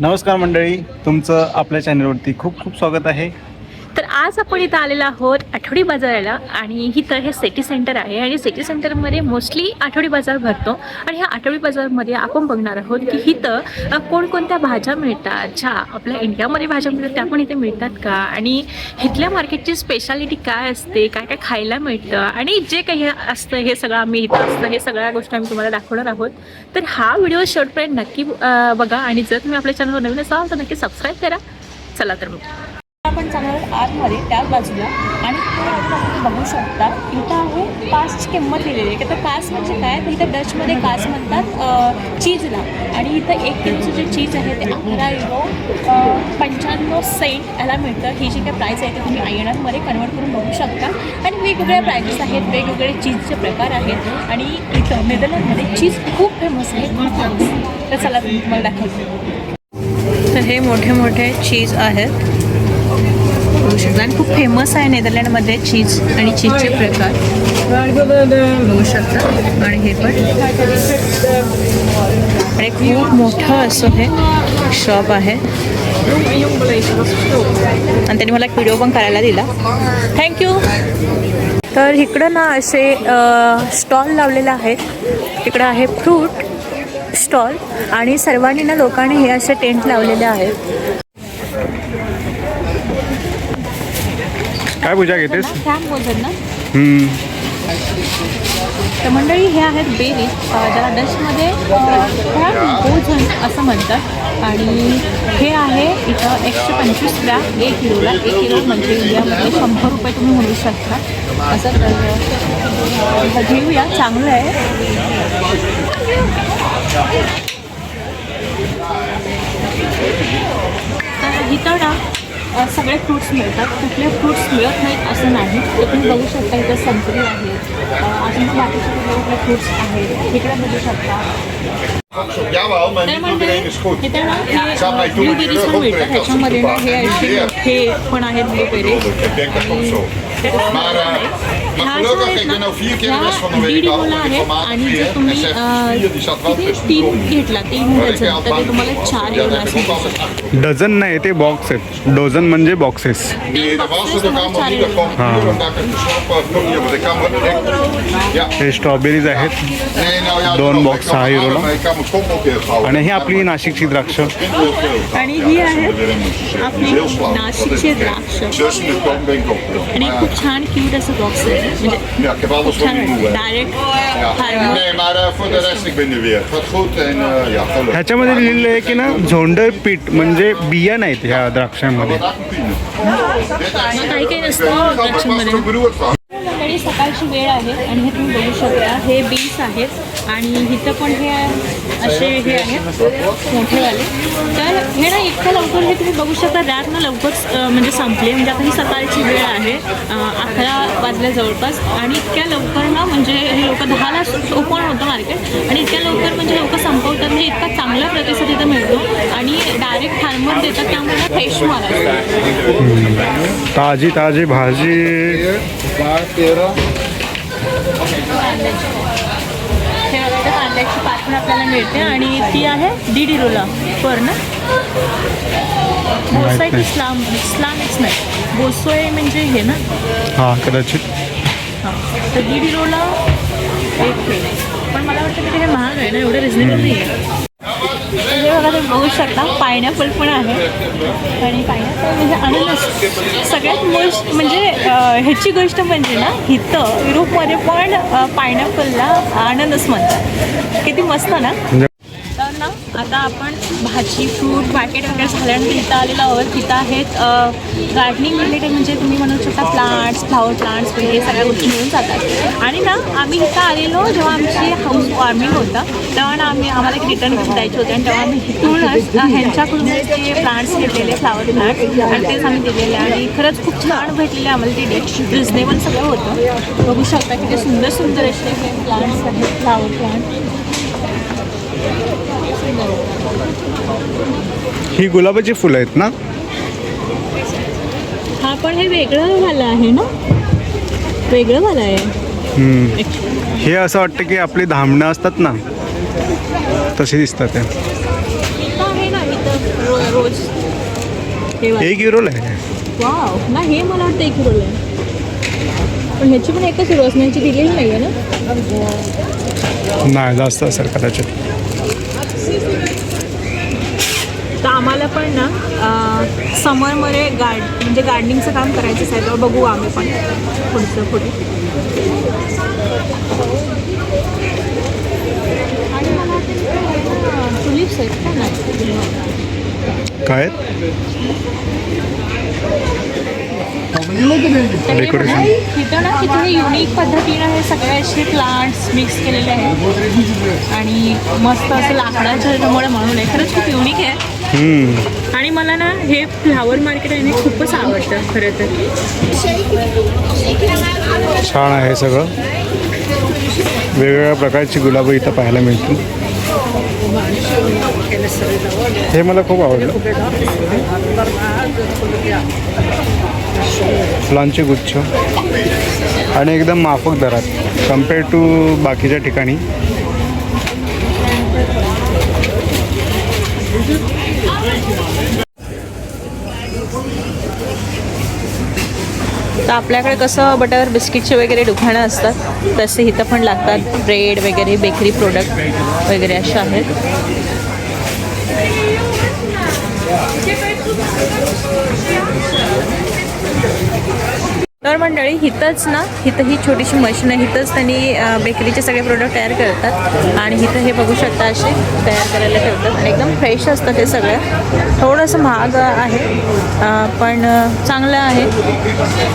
नमस्कार मंडळी तुमचं आपल्या चॅनलवरती खूप खूप स्वागत आहे. आज आपण इथं आलेलो आहोत आठवडी बाजाराला आणि इथं हे सिटी सेंटर आहे आणि सिटी सेंटरमध्ये मोस्टली आठवडी बाजार भरतो आणि ह्या आठवडी बाजारमध्ये आपण बघणार आहोत की इथं कोणकोणत्या भाज्या मिळतात ज्या आपल्या इंडियामध्ये भाज्या मिळतात त्या पण इथे मिळतात का? आणि इथल्या मार्केटची स्पेशालिटी काय असते काय काय खायला मिळतं? आणि जे काही असतं हे सगळं आम्ही इथं असतं हे सगळ्या गोष्टी आम्ही तुम्हाला दाखवणार आहोत. तर हा व्हिडिओ शेवटपर्यंत नक्की बघा आणि जर तुम्ही आपल्या चॅनलवर नवीन असाल तर नक्की सबस्क्राईब करा. चला तर मग. आपण जाणार आतमध्ये त्याच बाजूला आणि बघू शकता इथं आहे कास्टची किंमत लिहिलेली आहे. की तर कास म्हणजे काय? तर इथं डचमध्ये कास म्हणतात चीजला आणि इथं एक किलोचं जे चीज आहे ते अकरा युरो पंच्याण्णव सेंट याला मिळतं. ही जी काही प्राईस आहे ते तुम्ही आय एन आरमध्ये कन्वर्ट करून बघू शकता. आणि वेगवेगळ्या प्रायजेस आहेत वेगवेगळे चीजचे प्रकार आहेत. आणि इथं नेदरलँडमध्ये चीज खूप फेमस आहे तर चला तुम्हाला दाखवते. तर हे मोठे मोठे चीज आहेत. बघू शकता. आणि खूप फेमस आहे नेदरलँडमध्ये चीज आणि चीजचे प्रकार. बघू शकता. आणि हे पण. आणि खूप मोठं असं हे शॉप आहे. आणि त्यांनी मला एक व्हिडिओ पण करायला दिला. थँक्यू तर इकडं ना असे स्टॉल लावलेले आहेत. इकडं आहे फ्रूट स्टॉल आणि सर्वांनी ना लोकांनी हे असे टेंट लावलेले आहेत. काय पूजा घेतेस? बोलतात ना. हम्म, तर मंडळी हे आहेत बेरी. अ, ज्याला डचमध्ये भोजन असं म्हणतात. आणि हे आहे इथं एकशे पंचवीस ग्रॅम एक किलोला एक किलो म्हणजे इंडियामध्ये शंभर रुपये तुम्ही म्हणू शकता. असं तर अ, घेऊया. चांगलं आहे. सगळे फ्रूट्स मिळतात. कुठले फ्रूट्स मिळत नाहीत असं नाही. तर तुम्ही बघू शकता इथं संत्री आहे. अजून बाकीचे कुठले कुठले फ्रूट्स आहेत. इकडे बघू शकता. तर म्हणजे. इथे ना mij हे ब्लूबेरीज पण मिळतात. ह्याच्यामध्ये ना हे हे पण आहेत blueberry Maar, eh, maar gelukkig, ik ben nou vier keer de rest van de week al. Ik vier. जर En तुम्ही zegt अ, vier, die zat wel tussen dozen नाही ते बॉक्स आहेत डझन म्हणजे boxes Nee, dat was het ook allemaal niet. Dat kwam puur omdat ik het geschrokken had. Kom hier, want ik kan me... ik- Ja. हे strawberries आहेत mijn kop ook heel gauw. आणि ही आपली नाशिकची द्राक्ष. आणि ही आहे. आपली नाशिकची. द्राक्ष. आणि Maar खूप छान क्यूट असं बॉक्स म्हणजे ह्याच्यामध्ये लिहिलेलं आहे की ना झोंडर पीठ म्हणजे बिया नाहीत ह्या द्राक्षांमध्ये. काही काही नसतं सकाळची वेळ आहे आणि हे तुम्ही बघू शकता. हे बीन्स आहेत. आणि इथं पण हे असे हे आहेत मोठेवाले तर हे ना इतकं लवकर हे तुम्ही बघू शकता रॅक ना लवकरच अं, म्हणजे संपले. म्हणजे आता ही सकाळची वेळ आहे अकरा वाजल्या जवळपास. आणि इतक्या लवकर ना म्हणजे हे लोक दहाला ओपन होतं मार्केट. आणि इतक्या लवकर म्हणजे लोक संपवतात. म्हणजे इतका चांगला प्रतिसाद इथं मिळतो. आणि डायरेक्ट फार्मर देतात त्यामुळे फ्रेश माल असतो. ताजी ताजी भाजी. पात पण आपल्याला मिळते आणि ती आहे दीड किलोला पर ना? बोसाय की स्लाम स्लामच नाही बोसोय म्हणजे हे ना? हा कदाचित. हां तर दीड किलोला एक पण मला वाटतं की हे महाग आहे ना एवढं रिझनेबल नाही आहे म्हणजे बघा तुम्ही बघू शकता पायनॅपल पण आहे. आणि पायनॅपल म्हणजे अननस सगळ्यात मोस्ट म्हणजे ह्याची गोष्ट म्हणजे ना इथं युरोपमध्ये पण पायनॅपलला अननस म्हणतात. किती मस्त ना? आता आपण भाजी फ्रूट पॅकेट वगैरे झाल्यानंतर इथं आलेलो आहोत. तिथं आहेत गार्डनिंग रिलेटेड म्हणजे तुम्ही म्हणू शकता प्लांट्स फ्लावर प्लांट्स वगैरे सगळ्या गोष्टी मिळून जातात. आणि ना आम्ही इथं आलेलो जेव्हा आमची हाऊस वॉर्मिंग होतं तेव्हा ना आम्ही आम्हाला एक रिटर्न गिफ्ट द्यायचे होते. आणि तेव्हा आम्ही इथूनच ह्यांच्याकडून ते प्लांट्स घेतलेले फ्लावर प्लांट्स आणि तेच आम्ही दिलेले. आणि खरंच खूप छान भेटलेले आम्हाला ते डेट रिजनेबल सगळं होतं. बघू शकता किती सुंदर सुंदर असे हे प्लांट्स आहेत फ्लावर प्लांट ही गुलाबाची फुलं आहेत ना? हा पण हे वेगळं वाला आहे ना? वेगळं वाला आहे. हे असं वाटतं की आपली धामणं असतात ना? तशी दिसतात ते. रोज. हे. एक युरोला आहे वाव. ना हे मला वाटतं एक आहे. पण ह्याची पण एकच रोज ह्याची दिलेली नाही आहे ना? नाही जास्त असेल कदाचित. तर आम्हाला पण ना समरमध्ये गार्ड म्हणजे गार्डनिंगचं काम करायचं आहे तर बघू आम्ही पण पुढचं पुढे. टुलिप्स आहेत का नाही? काय. तिथं ना किती युनिक पद्धतीनं हे सगळे असे प्लांट्स मिक्स केलेले आहेत. आणि मस्त असं लाकडाच्या ह्याच्यामुळे म्हणून आहे. खरंच खूप युनिक आहे. आणि मला ना हे फ्लावर मार्केट आहे ना खूपच आवडतं खरं तर. छान आहे सगळं. वेगवेगळ्या प्रकारची गुलाबं इथं पाहायला मिळतील. हे मला खूप आवडलं. फुलांचे गुच्छ. आणि एकदम माफक दरात कंपेअर टू बाकीच्या ठिकाणी. तर आपल्याकडे कसं बटर बिस्किटचे वगैरे दुकानं असतात तसे इथं पण लागतात. ब्रेड वगैरे बेकरी प्रोडक्ट वगैरे असे आहेत. तर मंडळी हिथंच ना? हिथं ही छोटीशी मशीन आहे. हिथंच त्यांनी बेकरीचे सगळे प्रोडक्ट तयार करतात. आणि हिथं हे बघू शकता असे तयार करायला ठेवतात. आणि एकदम फ्रेश असतं ते सगळं. थोडंसं महाग आहे पण चांगलं आहे.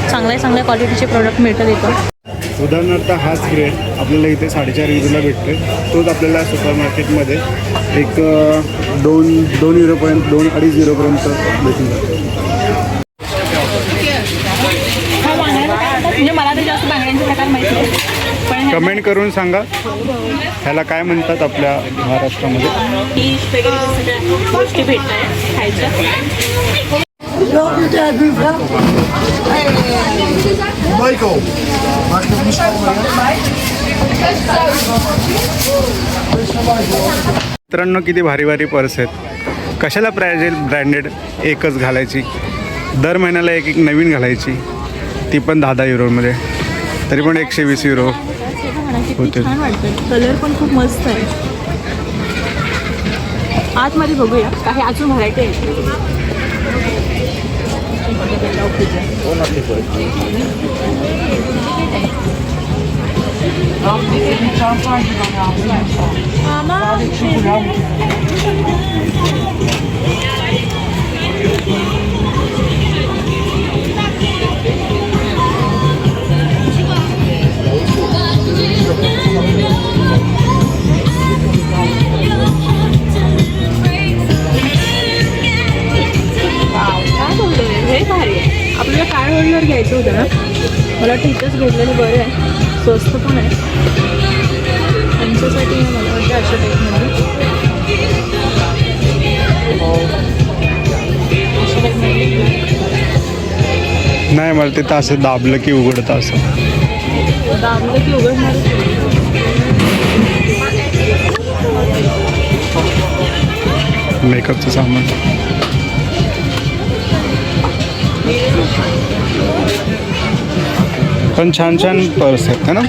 चांगल्या चांगल्या क्वालिटीचे प्रोडक्ट मिळतात इथं. उदाहरणार्थ हाच ग्रेड आपल्याला इथे साडेचार युरोला भेटते तोच आपल्याला सुपर मार्केटमध्ये एक दोन दोन युरोपर्यंत दोन अडीच युरोपर्यंत भेटून जातो हा बांगड्यांचा काय म्हणतात? म्हणजे मला तर जास्त बांगड्यांचे प्रकार माहिती नाही पण ह्या कमेंट करून सांगा. ह्याला काय म्हणतात आपल्या महाराष्ट्रामध्ये? गोष्टी मित्रांनो किती भारी भारी पर्स आहेत. कशाला प्राईज ब्रँडेड एकच घालायची? दर महिन्याला एक एक नवीन घालायची. ती पण दहा दहा युरोमध्ये तरी पण एकशे वीस युरो किती. छान वाटतं कलर पण खूप मस्त आहे. आतमध्ये बघूया. काही अजून व्हरायटी आहे घेतलेलं बरं आहे. स्वस्त पण आहे. त्यांच्यासाठी मला वाटतं अशा टाईपमध्ये नाही मला तिथं असं दाबलं की उघडतं असं. दाबलं की उघडणार मेकअपचं सामान. पण छान छान पर्स आहेत है ना?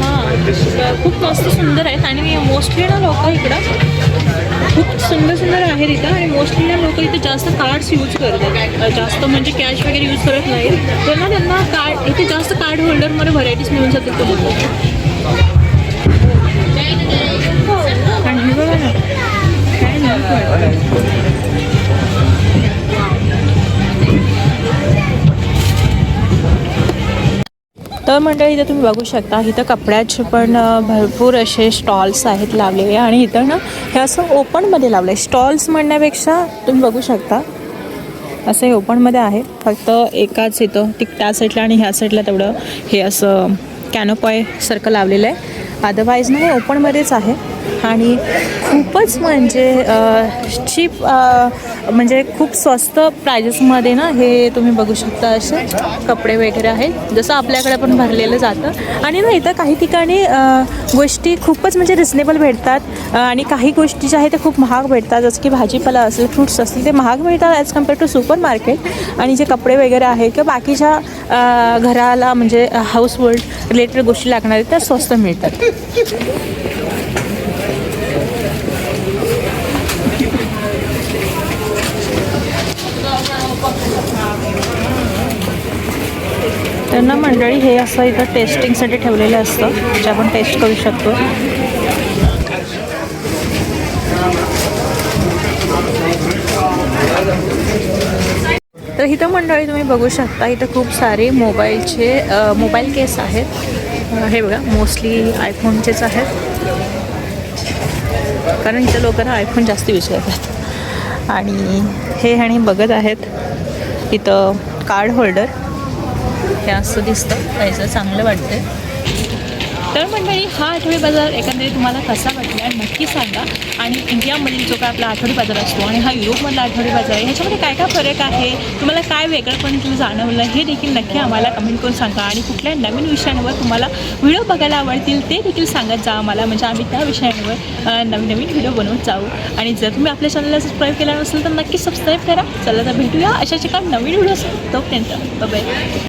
हां खूप मस्त सुंदर आहेत आणि मोस्टली ना लोक इकडं खूप सुंदर सुंदर आहेत इथं आणि मोस्टली ना लोक इथे जास्त कार्ड्स यूज करतात. जास्त म्हणजे कॅश वगैरे यूज करत नाहीत. त्यांना त्यांना कार्ड इथे जास्त कार्ड होल्डरमध्ये व्हरायटीज मिळून जातात तर मंडळी इथं तुम्ही बघू शकता इथं कपड्याचे पण भरपूर असे स्टॉल्स आहेत लावलेले आणि इथं ना हे असं ओपनमध्ये लावलं आहे स्टॉल्स म्हणण्यापेक्षा तुम्ही बघू शकता असं हे ओपनमध्ये आहे. फक्त एकाच इथं ती त्या साईडला आणि ह्या साईडला तेवढं हे असं कॅनोपॉय सारखं लावलेलं आहे. अदरवाईज ना हे ओपनमध्येच आहे. आणि खूपच म्हणजे चीप म्हणजे खूप स्वस्त प्रायजेसमध्ये ना हे तुम्ही बघू शकता असे कपडे वगैरे आहेत. जसं आपल्याकडे पण भरलेलं जातं. आणि ना इथं काही ठिकाणी गोष्टी खूपच म्हणजे रिजनेबल भेटतात. आणि काही गोष्टी ज्या आहेत त्या खूप महाग भेटतात. जसं की भाजीपाला असेल फ्रूट्स असतील ते महाग मिळतात as compare to super market आणि जे कपडे वगैरे आहेत किंवा बाकीच्या घराला म्हणजे हाऊस होल्ड रिलेटेड गोष्टी लागणार आहेत त्या स्वस्त मिळतात. त्यांना मंडळी हे असं इथं टेस्टिंगसाठी ठेवलेलं असतं जे आपण टेस्ट करू शकतो. तर इथं मंडळी तुम्ही बघू शकता इथं खूप सारे मोबाईलचे मोबाईल केस आहेत. हे बघा मोस्टली आयफोनचेच आहेत. कारण इथं लोकांना आयफोन जास्त यूज करतात. आणि हे ह्याने बघत आहेत इथं कार्ड होल्डर हे असं दिसतं त्याचं चांगलं वाटतं तर मंडळी हा आठवडी बाजार एकंदरीत तुम्हाला कसा वाटतो नक्की सांगा. आणि इंडियामधील जो काय आपला आठवडी बाजार असतो आणि हा युरोपमधला आठवडी बाजार आहे ह्याच्यामध्ये काय काय फरक आहे? तुम्हाला काय वेगळंपण तुम्ही जाणवलं? हे देखील नक्की आम्हाला कमेंट करून सांगा. आणि कुठल्या नवीन विषयांवर तुम्हाला व्हिडिओ बघायला आवडतील ते देखील सांगत जा आम्हाला. म्हणजे आम्ही त्या विषयांवर नवीन नवीन व्हिडिओ बनवत जाऊ. आणि जर तुम्ही आपल्या चॅनलला सबस्क्राईब केला नसेल तर नक्की सबस्क्राईब करा. चला तर भेटूया अशा ठिकाणी नवीन व्हिडिओ तोपर्यंत बाय